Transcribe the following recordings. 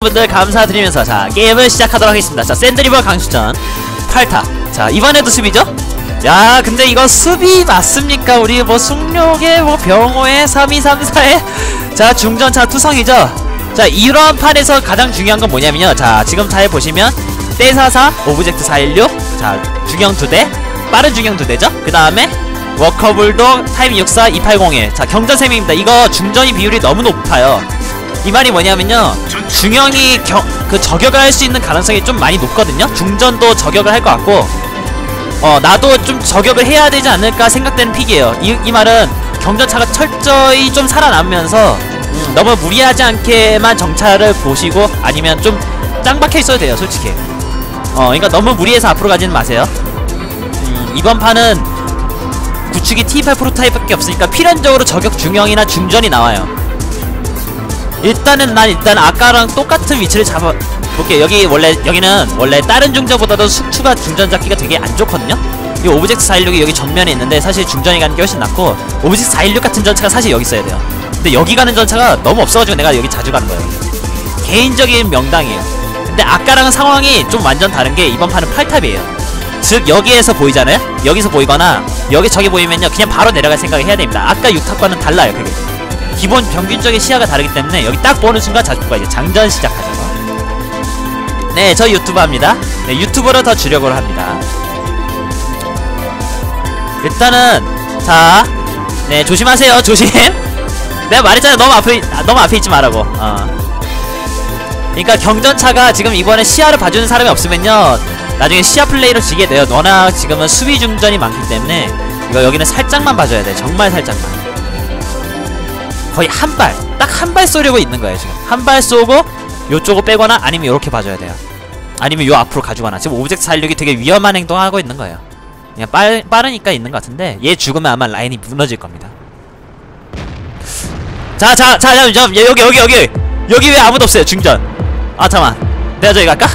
분들 감사드리면서 자 게임을 시작하도록 하겠습니다 자 샌드리버 강수전 8타 자 이번에도 수비죠? 야 근데 이거 수비 맞습니까? 우리 뭐 숙룡의 뭐 병호의 3234의 자 중전차 투성이죠 자 이런 판에서 가장 중요한 건 뭐냐면요 자 지금 잘 보시면 떼사사 오브젝트 416자 중형 2대 빠른 중형 2대죠 그 다음에 워커블도 타임 64 2801. 자, 경전 3명입니다. 이거 중전이 비율이 너무 높아요. 이 말이 뭐냐면요. 중형이 겨, 그 저격을 할 수 있는 가능성이 좀 많이 높거든요. 중전도 저격을 할 것 같고, 어, 나도 좀 저격을 해야 되지 않을까 생각되는 픽이에요. 이, 이 말은 경전차가 철저히 좀 살아남으면서, 음, 너무 무리하지 않게만 정찰을 보시고, 아니면 좀 짱박혀 있어도 돼요, 솔직히. 어, 그러니까 너무 무리해서 앞으로 가지는 마세요. 음, 이번 판은 구축이 T8 프로타입밖에 없으니까 필연적으로 저격 중형이나 중전이 나와요 일단은 난 일단 아까랑 똑같은 위치를 잡아 볼게요 여기 원래 여기는 원래 다른 중전보다도 숙추가 중전 잡기가 되게 안 좋거든요? 이 오브젝트 416이 여기 전면에 있는데 사실 중전이 가는 게 훨씬 낫고 오브젝트 416 같은 전차가 사실 여기 있어야 돼요. 근데 여기 가는 전차가 너무 없어가지고 내가 여기 자주 가는 거예요. 개인적인 명당이에요. 근데 아까랑은 상황이 좀 완전 다른 게 이번 판은 8탑이에요. 즉 여기에서 보이잖아요? 여기서 보이거나 여기 저기 보이면요 그냥 바로 내려갈 생각을 해야 됩니다. 아까 6탑과는 달라요 그게 기본 평균적인 시야가 다르기 때문에 여기 딱 보는 순간 자꾸가 이제 장전 시작하죠. 네 저 유튜브 합니다. 네 유튜버로 더 주력을 합니다. 일단은 자 네 조심하세요 조심. 내가 말했잖아 너무 앞에 아, 너무 앞에 있지 말라고. 어. 그러니까 경전차가 지금 이번에 시야를 봐주는 사람이 없으면요 나중에 시야 플레이로 지게 돼요. 너나 지금은 수비 중전이 많기 때문에 이거 여기는 살짝만 봐줘야 돼. 정말 살짝만 거의 한 발 딱 한 발 쏘려고 있는 거예요 지금. 한 발 쏘고 요쪽을 빼거나 아니면 요렇게 봐줘야 돼요. 아니면 요 앞으로 가져가나. 지금 오브젝트 살력이 되게 위험한 행동하고 있는 거예요. 그냥 빨, 빠르니까 있는 것 같은데 얘 죽으면 아마 라인이 무너질 겁니다. 자 자자 자, 자, 자, 여기 여기 여기. 여기 왜 아무도 없어요 중전. 아 잠만. 내가 저기 갈까?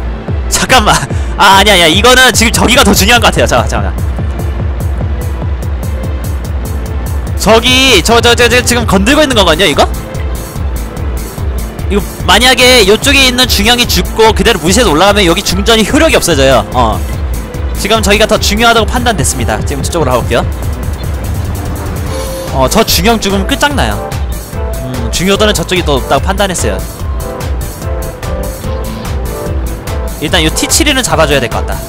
잠깐만. 아 아니야 아니야. 이거는 지금 저기가 더 중요한 것 같아요. 잠깐 잠깐 저기 저저 저 지금 건들고 있는 거거든요 이거? 이거 만약에 이쪽에 있는 중형이 죽고 그대로 무시해서 올라가면 여기 중전이 효력이 없어져요. 어. 지금 저기가 더 중요하다고 판단됐습니다. 지금 저쪽으로 가볼게요. 어 저 중형 죽으면 끝장나요. 음 중요도는 저쪽이 더 높다고 판단했어요. 일단 이 T7은 잡아줘야 될 것 같다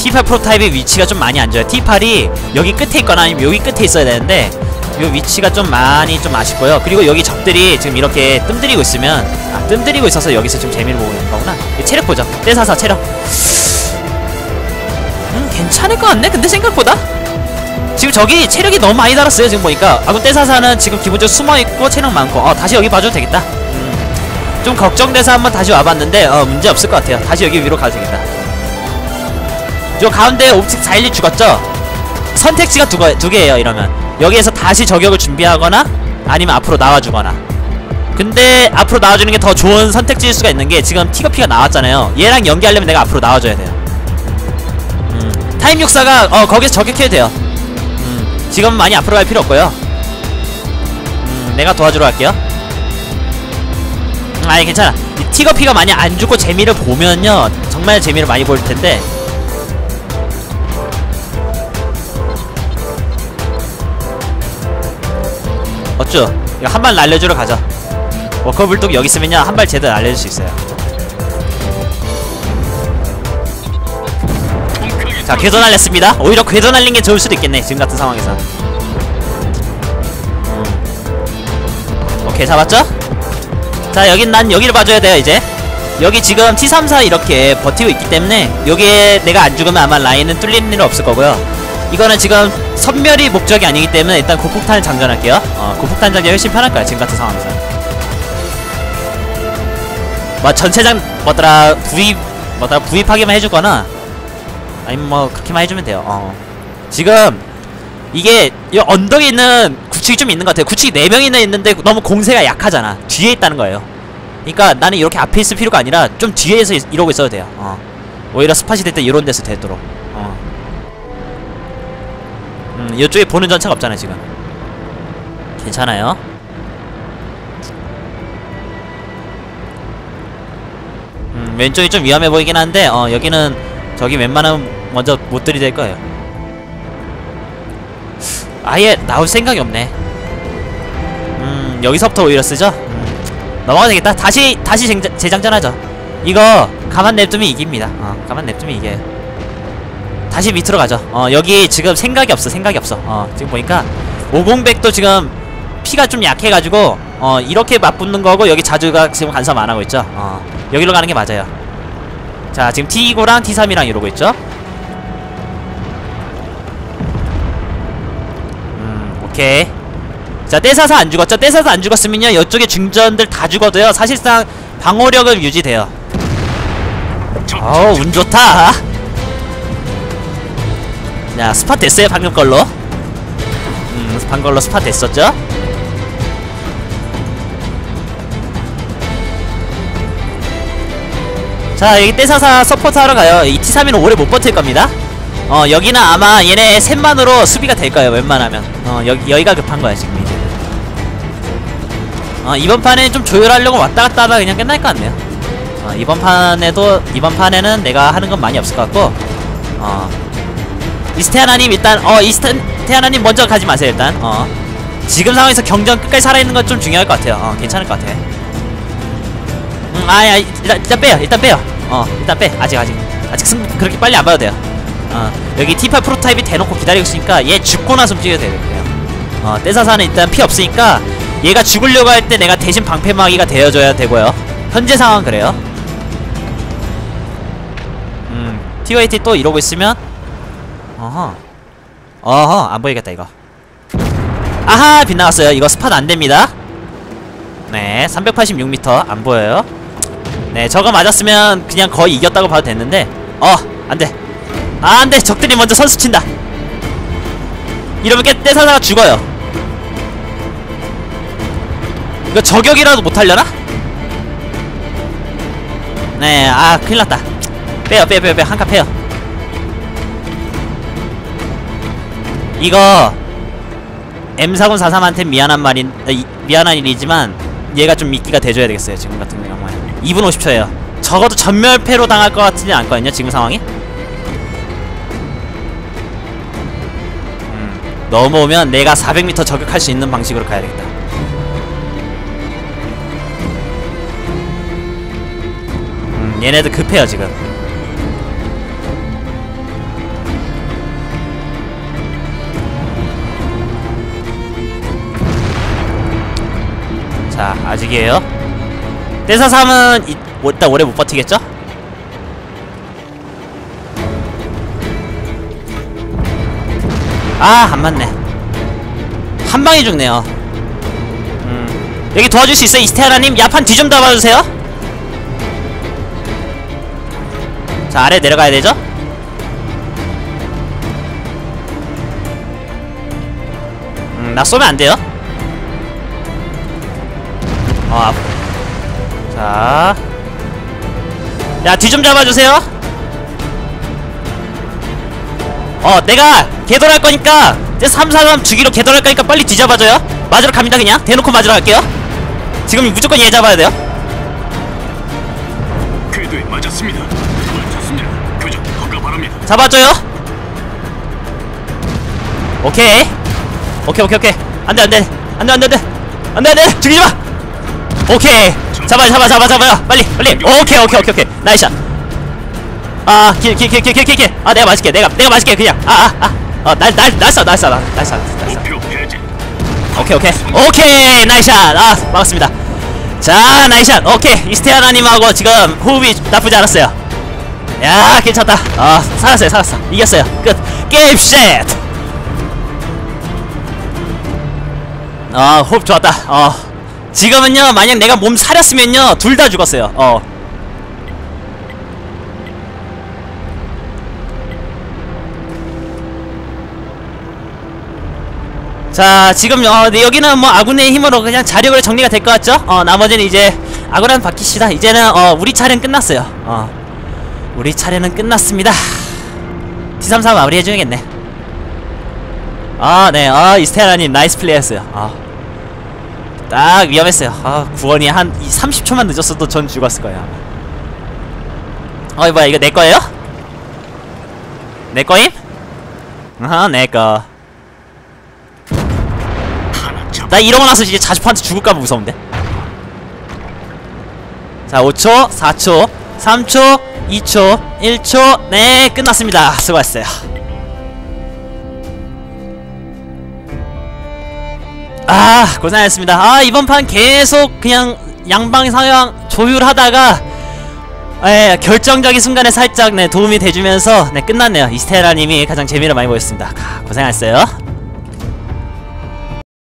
T8 프로타입의 위치가 좀 많이 안 좋아요. T8이 여기 끝에 있거나 아니면 여기 끝에 있어야 되는데 이 위치가 좀 많이 좀 아쉽고요. 그리고 여기 적들이 지금 이렇게 뜸들이고 있으면 아 뜸들이고 있어서 여기서 좀 재미를 보고 있는 거구나. 체력 보죠. 떼사사 체력. 음 괜찮을 것 같네 근데 생각보다. 지금 저기 체력이 너무 많이 달았어요 지금 보니까. 아군 떼사사는 지금 기본적으로 숨어있고 체력 많고. 어 다시 여기 봐줘도 되겠다. 음, 좀 걱정돼서 한번 다시 와봤는데 어 문제 없을 것 같아요. 다시 여기 위로 가도 되겠다 저 가운데 옵틱 412 죽었죠? 선택지가 두, 거, 두 개예요 이러면. 여기에서 다시 저격을 준비하거나 아니면 앞으로 나와주거나. 근데 앞으로 나와주는 게 더 좋은 선택지일 수가 있는 게 지금 티거피가 나왔잖아요. 얘랑 연기하려면 내가 앞으로 나와줘야 돼요. 음, 타임 64가 어 거기서 저격해도 돼요. 지금 많이 앞으로 갈 필요 없고요. 음, 내가 도와주러 갈게요. 음, 아니 괜찮아. 이 티거피가 많이 안 죽고 재미를 보면요. 정말 재미를 많이 볼 텐데 어쭈? 한 발 날려주러 가자. 워커불독 여기 있으면요 한 발 제대로 날려줄 수 있어요. 자 궤도 날렸습니다. 오히려 궤도 날린 게 좋을 수도 있겠네 지금 같은 상황에서. 음. 오케이 잡았죠? 자 여긴 난 여기를 봐줘야 돼요 이제. 여기 지금 T34 이렇게 버티고 있기 때문에 여기에 내가 안 죽으면 아마 라인은 뚫리는 일은 없을 거고요 이거는 지금 선멸이 목적이 아니기 때문에 일단 고폭탄을 장전할게요. 어 고폭탄 장전이 훨씬 편할 거야 지금 같은 상황에서 뭐 전체장 뭐더라 부입 뭐더라 부입하기만 해주거나 아니면 뭐 그렇게만 해주면 돼요. 어. 지금 이게 이 언덕에 있는 구축이 좀 있는 것 같아요. 구축이 4명이나 있는데 너무 공세가 약하잖아. 뒤에 있다는 거예요. 그러니까 나는 이렇게 앞에 있을 필요가 아니라 좀 뒤에서 이러고 있어도 돼요. 어. 오히려 스팟이 될 때 이런 데서 되도록 이쪽에 보는 전차가 없잖아요 지금. 괜찮아요? 음 왼쪽이 좀 위험해 보이긴 한데 어 여기는 저기 웬만하면 먼저 못 들이댈 거예요. 아예 나올 생각이 없네. 음 여기서부터 오히려 쓰죠? 음, 넘어가야 되겠다. 다시 다시 쟁- 재장전하죠. 이거 가만 냅두면 이깁니다. 어 가만 냅두면 이겨요 다시 밑으로 가죠. 어 여기 지금 생각이 없어 생각이 없어. 어 지금 보니까 5공백도 지금 피가 좀 약해가지고 어 이렇게 맞붙는 거고 여기 자주가 지금 간섭 안 하고 있죠. 어 여기로 가는 게 맞아요. 자 지금 T29랑 T3이랑 이러고 있죠? 음 오케이. 자 떼사사 안 죽었죠? 떼사사 안 죽었으면요 이쪽에 중전들 다 죽어도요 사실상 방어력은 유지돼요. 어우 운 좋다 자 스팟 됐어요 방금 걸로? 음 방금 걸로 스팟 됐었죠? 자 여기 떼사사 서포트 하러 가요. 이 T3는 오래 못 버틸 겁니다. 어 여기는 아마 얘네 셋만으로 수비가 될 거예요 웬만하면. 어 여기 여기가 급한 거야 지금 이제. 어 이번 판에 좀 조율하려고 왔다 갔다 하다 그냥 끝날 것 같네요. 어 이번 판에도 이번 판에는 내가 하는 건 많이 없을 것 같고 어 이스테하나님 일단 어 이스테하나님 먼저 가지 마세요 일단. 어. 지금 상황에서 경전 끝까지 살아있는 건 좀 중요할 것 같아요. 어 괜찮을 것 같아. 음 아야 일단 일단 빼요 일단 빼요. 어 일단 빼 아직 아직. 아직 승 그렇게 빨리 안 봐도 돼요. 어 여기 T8 프로타입이 대놓고 기다리고 있으니까 얘 죽고 나서 움직여도 돼요 어 떼사사는 일단 피 없으니까 얘가 죽으려고 할 때 내가 대신 방패막이가 되어줘야 되고요. 현재 상황 그래요. 음 TYT 또 이러고 있으면 어허 어허 안 보이겠다 이거. 아하 빗나갔어요. 이거 스팟 안됩니다. 네 386m 안 보여요. 네 저거 맞았으면 그냥 거의 이겼다고 봐도 됐는데. 어 안돼. 아 안돼. 적들이 먼저 선수 친다. 이러면 깨 떼사다가 죽어요. 이거 저격이라도 못하려나? 네아 큰일났다. 빼요 빼요 빼요 빼요. 한칸 빼요 이거 M4043한테 미안한 말인 아, 이, 미안한 일이지만 얘가 좀 미끼가 돼줘야 되겠어요 지금 같은 경우에 2분 50초예요. 적어도 전멸패로 당할 것 같지는 않거든요 지금 상황이? 음, 넘어오면 내가 400m 저격할 수 있는 방식으로 가야 되겠다. 음, 얘네들 급해요 지금 아직이에요? 떼사삼은 이, 뭐, 일단 오래 못 버티겠죠? 아 안맞네. 한 방에 죽네요. 음. 여기 도와줄 수 있어요 이스테하나님? 야판 뒤 좀 잡아주세요. 자 아래 내려가야 되죠? 음 나 쏘면 안 돼요 어, 앞. 자. 야, 뒤 좀 잡아주세요. 어, 내가 개돌할 거니까, 이제 3, 4람 주기로 개돌할 거니까 빨리 뒤 잡아줘요. 맞으러 갑니다, 그냥. 대놓고 맞으러 갈게요. 지금 무조건 얘 잡아야 돼요. 궤도에 맞았습니다. 맞췄습니다. 교전 허가 바랍니다. 잡아줘요. 오케이. 오케이, 오케이, 오케이. 안 돼, 안 돼. 안 돼, 안 돼, 안 돼. 안 돼, 안 돼. 죽이지 마! 오케이. 잡아 잡아 잡아 잡아요. 빨리 빨리. 오케이 오케이 오케이 오케이. 나이샷. 아길길길길길길아 내가 맞을게. 내가 내가 맞을게 그냥. 아아아어날날 날싸 날싸 날싸 날싸 해제. 오케이 오케이. 오케이 나이샷. 아 반갑습니다. 자 나이샷. 오케이. 이스테아나님하고 지금 호흡이 나쁘지 않았어요. 야 괜찮다. 아 살았어요 살았어. 이겼어요. 끝. 게임 셋아 호흡 좋았다. 어 지금은요 만약 내가 몸 사렸으면요 둘 다 죽었어요 어 자, 지금 어, 네, 여기는 뭐 아군의 힘으로 그냥 자력으로 정리가 될 것 같죠? 어, 나머지는 이제 아군한 바뀌시다. 이제는 어, 우리 차례는 끝났어요. 어, 우리 차례는 끝났습니다. T34 마무리 해줘야겠네. 아, 네. 아, 이스테라님 나이스 플레이였어요. 아. 딱 위험했어요. 아, 구원이 한 30초만 늦었어도 전 죽었을 거예요. 어이, 뭐야, 이거 내 거예요? 내 거임? 아하, 내 거. 하나 잡. 나 이러고 나서 이제 자주파한테 죽을까봐 무서운데? 자, 5초, 4초, 3초, 2초, 1초. 네, 끝났습니다. 수고하셨어요. 아, 고생하셨습니다. 아, 이번 판 계속 그냥 양방 상향 조율하다가 예, 결정적인 순간에 살짝 네, 도움이 돼주면서 네, 끝났네요. 이스테라님이 가장 재미를 많이 보였습니다. 아, 고생하셨어요.